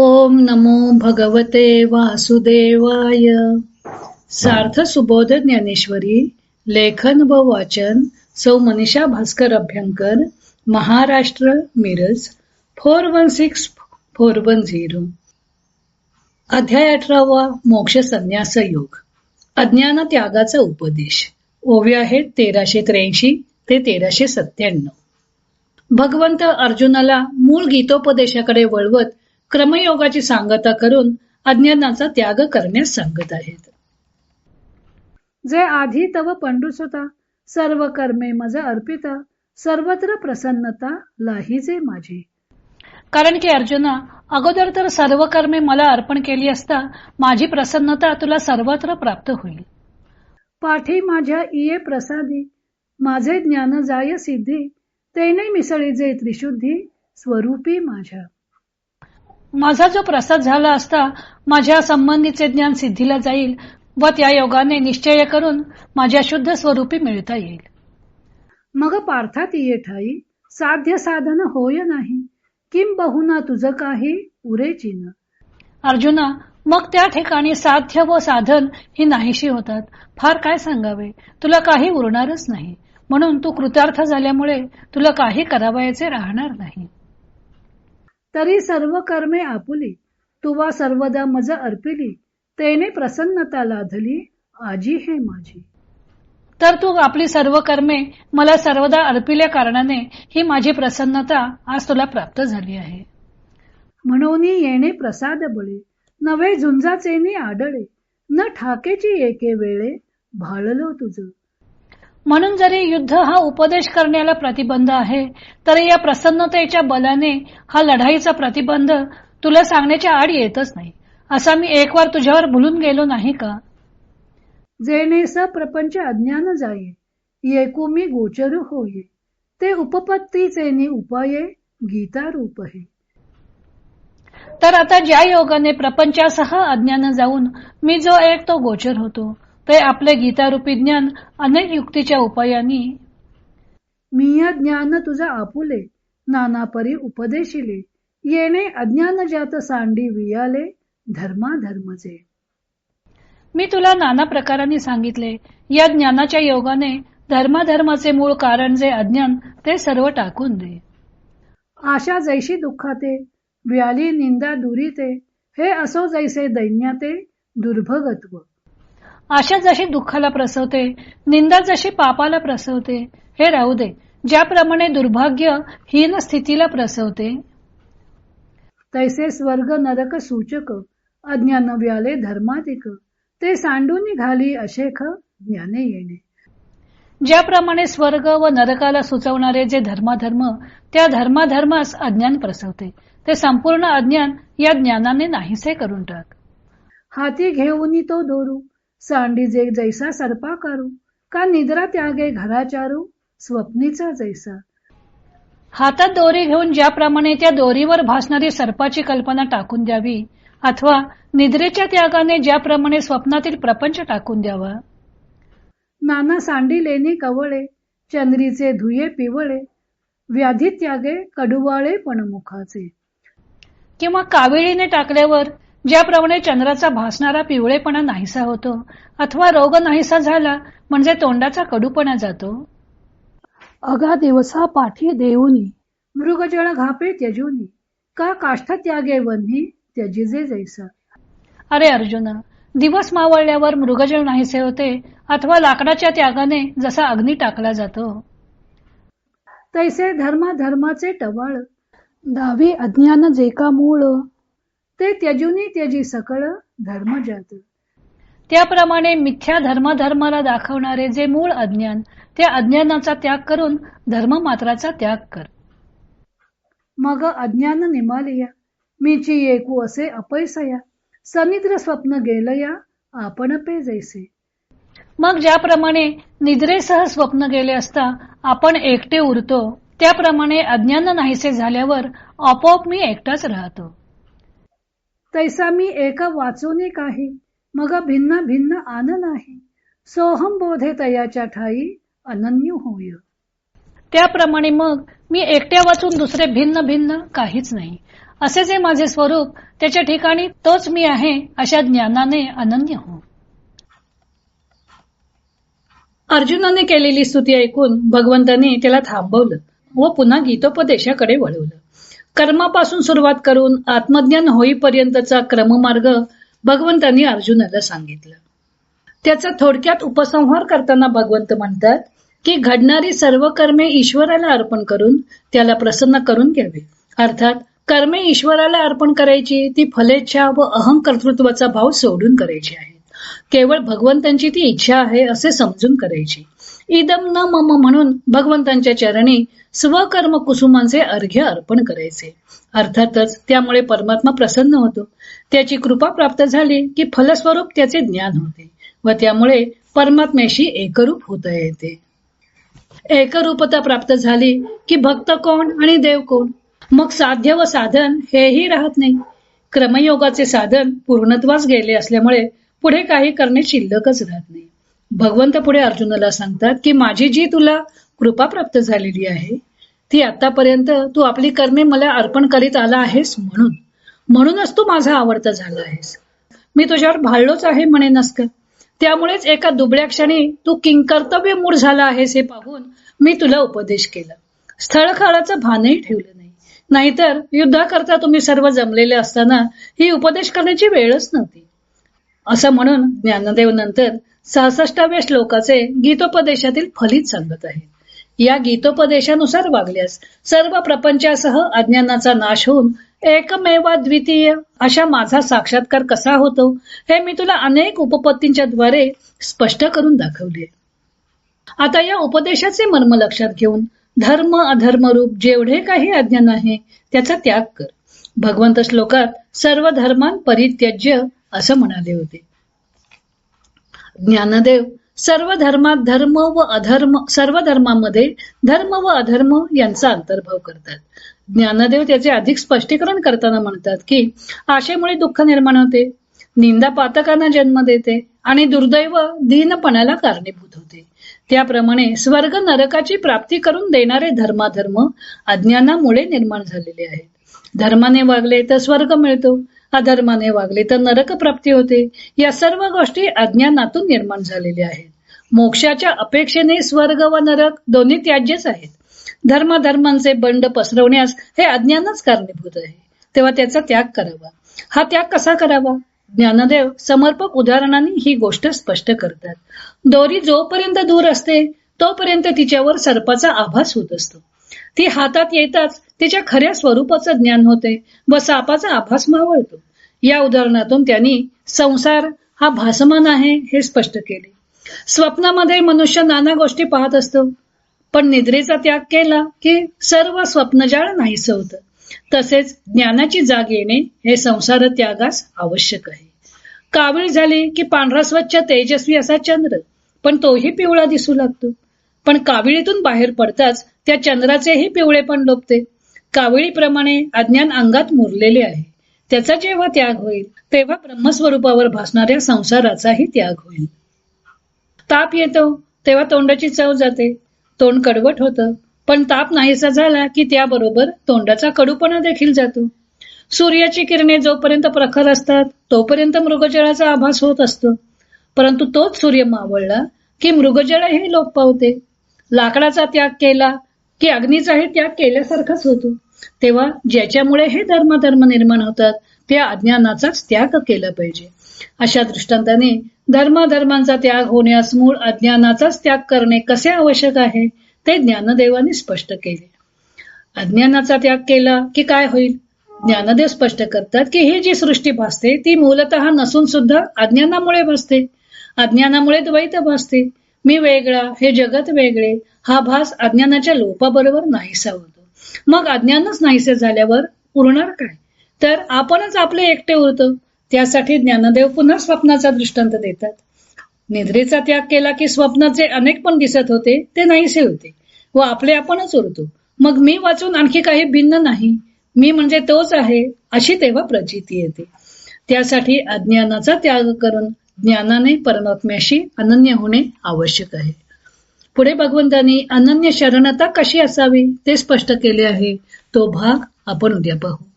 ओम नमो भगवते वासुदेवाय. सार्थ सुबोध ज्ञानेश्वरी लेखन व वाचन सौ Manisha Bhaskar Abhyankar Maharashtra Miraj four one six four one zero. अध्याय अठरावा मोक्ष संन्यास योग. अज्ञान त्यागाचा उपदेश. ओव्या आहेत तेराशे त्र्याऐंशी ते तेराशे सत्त्याण्णव. भगवंत अर्जुनाला मूळ गीतोपदेशाकडे वळवत क्रमयोगाची सांगता करून अज्ञानाचा त्याग करण्यास सांगत आहेत. जे आधी तव पंडूस होता सर्व कर्मे मज अर्पिता सर्वत्र प्रसन्नता लाहीजे माझी. कारण की अर्जुना अगोदर तर सर्व कर्मे मला अर्पण केली असता माझी प्रसन्नता तुला सर्वत्र प्राप्त होईल. पाठी माझ्या इये प्रसादी माझे ज्ञान जाय सिद्धी तेने मिसळी जे त्रिशुद्धी स्वरूपी माझ्या. माझा जो प्रसाद झाला असता माझ्या संबंधीचे ज्ञान सिद्धीला जाईल व त्या योगाने निश्चय करून माझ्या शुद्ध स्वरूपी मिळता येईल. मग पार्थात ये ठाई साध्य साधन होय नाही. किम बहुना तुझ काही पुरे चिन. अर्जुना मग त्या ठिकाणी साध्य व साधन ही नाहीशी होतात. फार काय सांगावे? तुला काही उरणारच नाही. म्हणून तू कृतार्थ झाल्यामुळे तुला काही करावयाचे राहणार नाही. तरी सर्व कर्मे आपुली. तुवा सर्वदा मज अर्पिली. तेने प्रसन्नता लाधली. आजी हे माझी. तर तू आपली सर्व कर्मे मला सर्वदा अर्पिल्या कारणाने ही माझी प्रसन्नता आज तुला प्राप्त झाली आहे. म्हणून येणे प्रसाद बळे. नवे झुंजाचेनी आडळे. न ठाकेची एके वेळे भाळलो तुझ. म्हणून जरी युद्ध हा उपदेश करण्याला प्रतिबंध आहे तरी या प्रसन्नतेच्या बलाने हा लढाईचा प्रतिबंध तुला सांगण्याच्या आड येतच नाही. असा मी एक वार तुझ्यावर भुलून गेलो नाही का? जेणे स प्रपंच अज्ञान जाये येकुमी गोचर होये. ते उपपत्तीचे उपाये गीता रूप हे तर आता ज्या योगाने प्रपंचासह अज्ञान जाऊन मी जो एक तो गोचर होतो ते आपले गीतारूपी ज्ञान अनेक युक्तीच्या उपायांनी मी ज्ञान तुझा आपुले नाना परी उपदेशिले येणे अज्ञान जात सांडी वियाले धर्मा धर्मचे मी तुला नाना प्रकारांनी सांगितले या ज्ञानाच्या योगाने धर्माधर्माचे मूळ कारण जे अज्ञान ते सर्व टाकून दे. आशा जैशी दुःखाते व्याली निंदा दुरीते हे असो जैसे दैन्याते दुर्भगत्व. आशा जशी दुःखाला प्रसवते निंदा जशी पापाला प्रसवते हे राहू दे. ज्याप्रमाणे दुर्भाग्य हीन स्थितीला प्रसवते. तैसे स्वर्ग नरक सूचक अज्ञान व्याले धर्माधिक ते सांडून घाली अशेख ज्ञाने येणे. ज्याप्रमाणे स्वर्ग व नरकाला सुचवणारे जे धर्माधर्म त्या धर्माधर्मास अज्ञान प्रसवते. ते संपूर्ण अज्ञान या ज्ञानाने नाहीसे करून टाक. हाती घेऊन तो दोरू. सांडी जे जैसा सर्पा करू का निद्रा त्यागे घराचारू स्वप्नीचा जैसा. हातात दोरी घेऊन ज्याप्रमाणे त्या दोरीवर भासणारी सर्पाची कल्पना टाकून द्यावी अथवा निद्रेच्या त्यागाने ज्याप्रमाणे स्वप्नातील प्रपंच टाकून द्यावा. नाना सांडी लेणी कवळे चंद्रीचे धुये पिवळे व्याधी त्यागे कडुवाळे पण मुखाचे. किंवा कावेळीने टाकल्यावर ज्याप्रमाणे चंद्राचा भासणारा पिवळेपणा नाहीसा होतो अथवा रोग नाहीसा झाला म्हणजे तोंडाचा कडूपणा जातो. अगा दिवसा पाठी देऊनी मृगजळ घापे त्यजूनी का काष्ठ त्यागे वन्ही त्यजिजे जैसा. अरे अर्जुना दिवस मावळल्यावर मृगजळ नाहीसे होते अथवा लाकडाच्या त्यागाने जसा अग्नी टाकला जातो. तैसे धर्मा धर्माचे टवाळ दावी अज्ञान जे का मूळ ते त्यजुनी त्यजी सकळ धर्म जात त्याप्रमाणे मिथ्या धर्माधर्माला दाखवणारे जे मूळ अज्ञान त्या अज्ञानाचा त्याग करून धर्म मात्राचा त्याग कर. मग अज्ञान निमालिया मीची येकू असे अपैसया सनिद्र स्वप्न गेलया आपण पे जैसे. मग ज्याप्रमाणे निद्रेसह स्वप्न गेले असता आपण एकटे उरतो त्याप्रमाणे अज्ञान नाहीसे झाल्यावर आपोआप मी एकटाच राहतो. तैसा मी एक वाचून काही मग भिन्न भिन्न आन नाही. सोहम बोधे तयाच्या ठाई अनन्य होय. त्याप्रमाणे मग मी एकट्या वाचून दुसरे भिन्न भिन्न काहीच नाही. असे जे माझे स्वरूप त्याच्या ठिकाणी तोच मी आहे अशा ज्ञानाने अनन्य हो. अर्जुनाने केलेली स्तुती ऐकून भगवंतांनी त्याला थांबवलं व पुन्हा गीतोपदेशाकडे वळवलं. कर्मापासून सुरुवात करून आत्मज्ञान होईपर्यंतचा क्रममार्ग भगवंतांनी अर्जुनाला सांगितलं. त्याचा थोडक्यात उपसंहार करताना भगवंत म्हणतात की घडणारी सर्व कर्मे ईश्वराला अर्पण करून त्याला प्रसन्न करून घ्यावी. अर्थात कर्मे ईश्वराला अर्पण करायची ती फलेच्छा व अहंकर्तृत्वाचा भाव सोडून करायची आहे. केवळ भगवंतांची ती इच्छा आहे असे समजून करायची. इदम न मम म्हणून भगवंतांच्या चरणी स्वकर्म कुसुमांचे अर्घ्य अर्पण करायचे. अर्थातच त्यामुळे परमात्मा प्रसन्न होतो. त्याची कृपा प्राप्त झाली की फलस्वरूप त्याचे ज्ञान होते व त्यामुळे परमात्म्याशी एकरूप होता येते. एकरूपता प्राप्त झाली की भक्त कोण आणि देव कोण? मग साध्य व साधन हेही राहत नाही. क्रमयोगाचे साधन पूर्णत्वास गेले असल्यामुळे पुढे काही करणे शिल्लकच राहत नाही. भगवंत पुढे अर्जुनाला सांगतात की माझी जी तुला कृपा प्राप्त झालेली आहे ती आतापर्यंत तू आपली कर्मे मला अर्पण करीत आला आहेस म्हणून. म्हणूनच तू माझा आवडता झाला आहेस. मी तुझ्यावर भाळलोच आहे म्हणे नसक त्यामुळेच एका दुबळ्या क्षणी तू किंकर्तव्य मूळ झाला आहेस हे पाहून मी तुला उपदेश केला. स्थळ काळाचं भानही ठेवलं नाही. नाहीतर युद्धाकरता तुम्ही सर्व जमलेले असताना ही उपदेश करण्याची वेळच नव्हती. असं म्हणून ज्ञानदेव नंतर सहासष्टाव्या श्लोकाचे गीतोपदेशातील फलित सांगत आहे. या गीतोपदेशानुसार वागल्यास सर्व प्रपंचासह अज्ञानाचा नाश होऊन एकमेवा द्वितीय अशा माझा साक्षात्कार कसा होतो हे मी तुला अनेक उपपत्तींच्या द्वारे स्पष्ट करून दाखवले. आता या उपदेशाचे मर्म लक्षात घेऊन धर्म अधर्म रूप जेवढे काही अज्ञान आहे त्याचा त्याग कर. भगवंत श्लोकात सर्व धर्मान परित्यज्य असं म्हणाले होते. ज्ञानदेव सर्व धर्मात धर्म व अधर्म सर्व धर्मामध्ये धर्म व अधर्म यांचा अंतर्भाव करतात. ज्ञानदेव त्याचे अधिक स्पष्टीकरण करताना म्हणतात की आशेमुळे दुःख निर्माण होते निंदा पातकांना जन्म देते आणि दुर्दैव दीनपणाला कारणीभूत होते. त्याप्रमाणे स्वर्ग नरकाची प्राप्ती करून देणारे धर्माधर्म अज्ञानामुळे निर्माण झालेले आहेत. धर्माने वागले तर स्वर्ग मिळतो अधर्माने वागले तर नरक प्राप्ती होते. या सर्व गोष्टी अज्ञानातून निर्माण झालेल्या आहेत. मोक्षाच्या अपेक्षेने स्वर्ग व नरक दोन्ही त्याज्यच आहेत. धर्माधर्मांचे बंड पसरवण्यास हे अज्ञानच कारणीभूत आहे. तेव्हा त्याचा त्याग करावा. हा त्याग कसा करावा? ज्ञानदेव समर्पक उदाहरणाने ही गोष्ट स्पष्ट करतात. दोरी जोपर्यंत दूर असते तोपर्यंत तिच्यावर सर्पाचा आभास होत असतो. ती हातात येताच तिच्या खऱ्या स्वरूपाचं ज्ञान होते. व सापाचा आभास मावळतो. या उदाहरणातून त्यांनी संसार हा भासमान आहे हे स्पष्ट केले. स्वप्नामध्ये मनुष्य नाना गोष्टी पाहत असतो. पण निद्रेचा त्याग केला की सर्व स्वप्नजाळ नाहीस होत. तसेच ज्ञानाची जाग येणे हे संसार त्यागास आवश्यक आहे. कावीळ झाली की पांढरा स्वच्छ तेजस्वी असा चंद्र. पण तोही पिवळा दिसू लागतो. पण काविळीतून बाहेर पडताच त्या चंद्राचेही पिवळे पण लोपते. काविळीप्रमाणे अज्ञान अंगात मुरलेले आहे. त्याचा जेव्हा त्याग होईल तेव्हा ब्रह्मस्वरूपावर भासणाऱ्या संसाराचाही त्याग होईल. ताप येतो तेव्हा तोंडाची चव जाते. तोंड कडवट होतं पण ताप नाहीसा झाला की त्याबरोबर तोंडाचा कडूपणा देखील जातो. सूर्याची किरणे जोपर्यंत प्रखर असतात तोपर्यंत मृगजळाचा आभास होत असतो. परंतु तोच सूर्य मावळला की मृगजळही लोप पावते. लाकडाचा त्याग केला की अग्नीचाही त्याग केल्यासारखाच होतो. तेव्हा ज्याच्यामुळे हे धर्मधर्म निर्माण होतात त्या अज्ञानाचाच त्याग केला पाहिजे. अशा दृष्टांताने धर्माधर्मांचा त्याग होण्यास मूळ अज्ञानाचाच त्याग करणे कसे आवश्यक आहे ते ज्ञानदेवाने स्पष्ट केले. अज्ञानाचा त्याग केला की काय होईल? ज्ञानदेव स्पष्ट करतात की ही जी सृष्टी भासते ती मूलत नसून सुद्धा अज्ञानामुळे भासते. अज्ञानामुळे द्वैत भासते. मी वेगळा हे जगत वेगळे हा भास अज्ञानाच्या लोपाबरोबर नाहीसा होतो. मग अज्ञानच नाहीसे झाल्यावर उरणार काय? तर आपणच आपले एकटे उरतो. त्यासाठी ज्ञानदेव पुन्हा स्वप्नाचा दृष्टांत देतात. निद्रेचा त्याग केला की स्वप्नाचे अनेक पण दिसत होते ते नाहीसे होते. व आपले आपणच उरतो. मग मी वाचून आणखी काही भिन्न नाही. मी म्हणजे तोच आहे अशी तेव्हा प्रचिती येते. त्यासाठी अज्ञानाचा त्याग करून ज्ञानाने परमात्म्याशी अनन्य होणे आवश्यक आहे. पुढे भगवंतांनी अनन्य शरणता कशी असावी ते स्पष्ट केले आहे. तो भाग आपण उद्या पाहू.